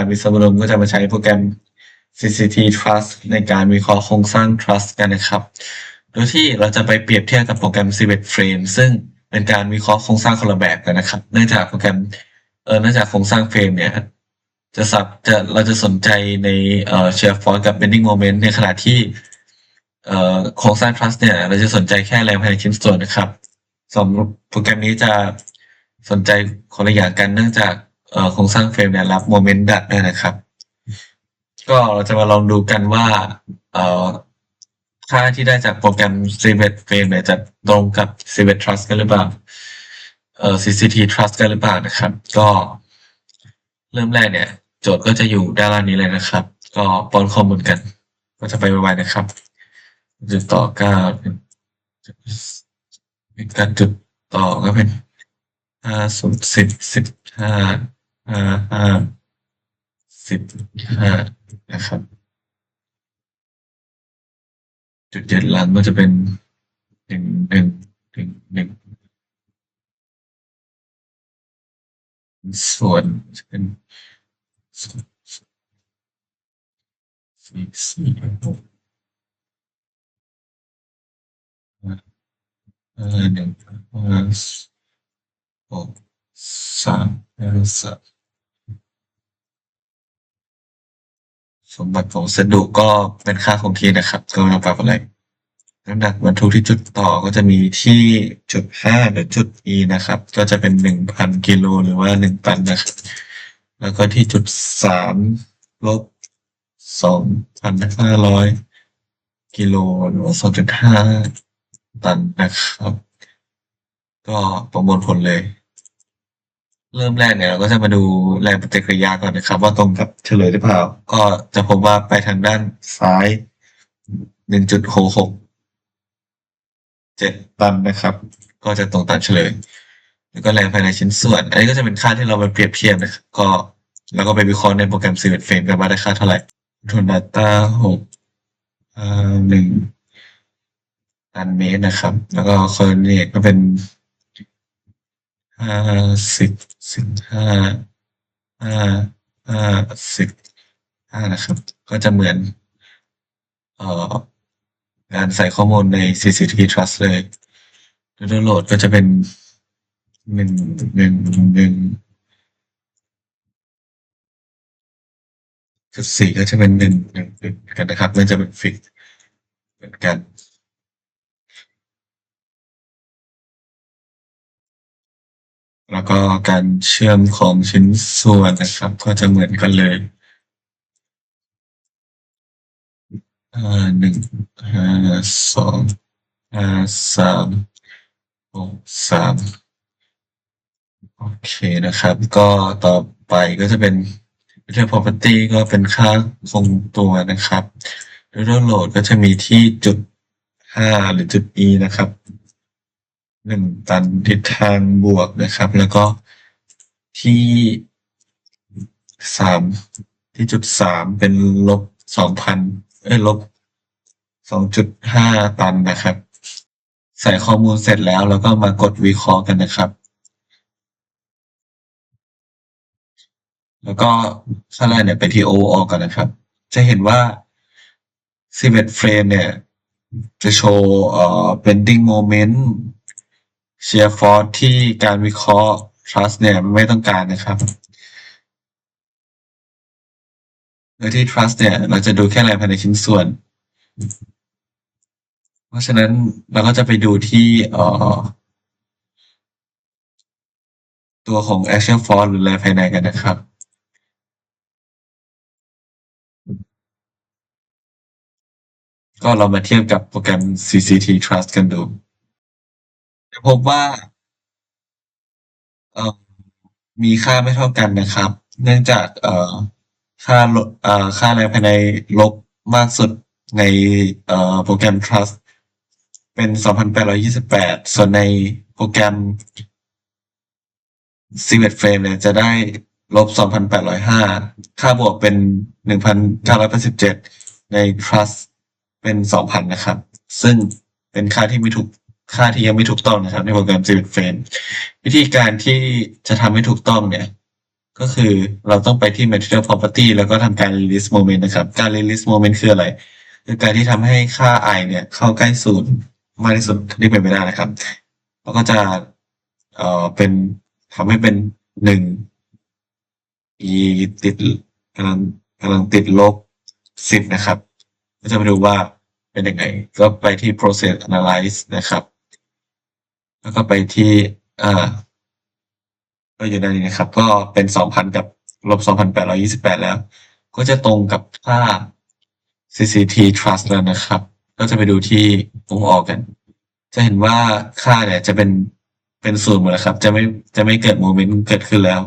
ารวิศวลมก็จะมาใช้โปรแกรม CCT Trust ในการวิเคราะห์โครงสร้าง Trust กันนะครับ โดยที่เราจะไปเปรียบเทียบกับโปรแกรม Civet Frame ซึ่งเป็นการวิเคราะห์โครงสร้างคนละแบบกันนะครับ เนื่องจากโปรแกรมเออเนื่องจากโครงสร้างเฟรมเนี่ยจะสับจะเราจะสนใจในเอ่อ shear force กับ bending moment ในขณะที่เอ่อโครงสร้าง trust เนี่ย เราจะสนใจแค่แรงภายในชิ้นส่วนนะครับสำหรับโปรแกรมนี้จะสนใจคนละอย่างกันเนื่องจาก โครงสร้างเฟรมเนี่ยรับโมเมนต์ดัดด้วยนะครับ ก็เราจะมาลองดูกันว่าเออค่าที่ได้จากโปรแกรม Civet Frame เนี่ยจะตรงกับ Civet Trust กันหรือเปล่าเอ่อ CCT Trust กันหรือเปล่านะครับ ก็เริ่มแรกเนี่ย โจทย์ก็จะอยู่ด้านล่างนี้เลยนะครับ ก็ป้อนข้อมูลกัน ก็จะไปไวๆนะครับจุดต่อเก้าเป็นการจุดต่อก็เป็นห้าศูนย์สิบสิบห้า ห้าห้าสิบห้านะครับ จุดเจ็ดหลังก็จะเป็นหนึ่งหนึ่งหนึ่งหนึ่งส่วนจะเป็นสี่สี่หกหนึ่งหกสามสาม สมบัติของสดุก็เป็นค่าคงที่นะครับก็ไม่ต้องปรับอะไรน้ำหนักบรรทุกที่จุดต่อก็จะมีที่จุดห้าหรือจุด E นะครับ ก็จะเป็นหนึ่งพันกิโลหรือว่าหนึ่งตันนะครับ แล้วก็ที่จุดสามลบสองพันห้าร้อยกิโลหรือว่าสองจุดห้าตันนะครับ ก็ประมวลผลเลย เริ่มแรกเนี่ยเราก็จะมาดูแรงปฏิกิริยาก่อนนะครับ ว่าตรงกับเฉลยหรือเปล่า ก็จะพบว่าไปทางด้านซ้ายหนึ่งจุดหกหกเจ็ดตันนะครับ ก็จะตรงตามเฉลย แล้วก็แรงภายในชิ้นส่วน อันนี้ก็จะเป็นค่าที่เราไปเปรียบเทียบนะครับก็แล้วก็ไปวิเคราะห์ในโปรแกรม Civet Frame กันว่าได้ค่าเท่าไหร่ทนดัตต้าหกหนึ่งตันเมตรนะครับ แล้วก็คอร์เนตก็เป็น ห้าสิบสิบห้าห้าห้าสิบห้านะครับ ก็จะเหมือนเอ่อการใส่ข้อมูลใน C C T Trust เลย Total load ก็จะเป็นหนึ่งหนึ่งหนึ่งจุดสี่ก็จะเป็นหนึ่งหนึ่งหนึ่งกันนะครับมันจะเป็นฟิกเหมือนกัน แล้วก็การเชื่อมของชิ้นส่วนนะครับ ก็จะเหมือนกันเลยหนึ่งห้าสองห้าสามหกสามโอเคนะครับ ก็ต่อไปก็จะเป็น Material Property ก็เป็นค่าคงตัวนะครับ Total Load ก็จะมีที่จุดห้าหรือจุด E นะครับ หนึ่งตันทิศทางบวกนะครับ แล้วก็ที่สามที่จุดสามเป็นลบสองพันเอ้ยลบสองจุดห้าตันนะครับ ใส่ข้อมูลเสร็จแล้วแล้วก็มากดวิเคราะห์กันนะครับ แล้วก็ขั้นแรกเนี่ยไปที่ O ออกก่อนนะครับ จะเห็นว่า Civet Frame เนี่ย จะโชว์เอ่อ bending moment shear force ที่การวิเคราะห์ trust เนี่ยไม่ต้องการนะครับโดยที่ trust เนี่ย เราจะดูแค่แรงภายในชิ้นส่วน เพราะฉะนั้นเราก็จะไปดูที่ออตัวของ action force หรือแรงภายในกันนะครับก็เรามาเทียบกับโปรแกรม CCT Trust กันดู พบว่าเอ่อมีค่าไม่เท่ากันนะครับ เนื่องจากเอ่อค่าลบเอ่อค่าแรงภายในลบมากสุดในเอ่อโปรแกรม Trust เป็น 2,828 ส่วนในโปรแกรม Civet Frame เนี่ยจะได้ลบ 2,805 ค่าบวกเป็น 1,987 ใน Trust เป็น 2,000 นะครับ ซึ่งเป็นค่าที่ไม่ถูก ค่าที่ยังไม่ถูกต้องนะครับ ในโปรแกรม Civet Frame วิธีการที่จะทำให้ถูกต้องเนี่ย ก็คือเราต้องไปที่ material property แล้วก็ทำการ release moment นะครับ การ release moment คืออะไร คือการที่ทำให้ค่า i เนี่ย เข้าใกล้ศูนย์มากที่สุดที่เป็นไปได้นะครับแล้วก็จะเอ่อเป็นทำให้เป็นหนึ่ง e ติดกำลังกำลังติดลบสิบนะครับ ก็จะมาดูว่าเป็นยังไง ก็ไปที่ process analyze นะครับ แล้วก็ไปที่อ่อก็อยู่ด้านนี้นะครับ ก็เป็นสองพันกับลบสองพันแปดร้อยี่สิบแปดแล้ว ก็จะตรงกับค่า CCT trust แล้วนะครับ ก็จะไปดูที่ตรงออกกัน จะเห็นว่าค่าเนี่ยจะเป็นเป็นศูนย์หมดแล้วครับ จะไม่จะไม่เกิดโมเมนต์เกิดขึ้นแล้ว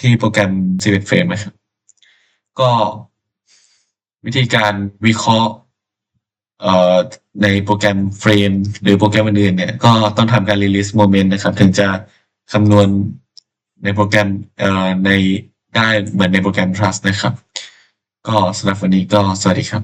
ที่โปรแกรม 11 frame นะครับ ก็วิธีการวิเคราะห์ ในโปรแกรม frame หรือโปรแกรมอื่นๆเนี่ยก็ต้องทำการ release moment นะครับ ถึงจะคำนวณในโปรแกรมในได้เหมือนในโปรแกรม trust นะครับ ก็สำหรับวันนี้ก็สวัสดีครับ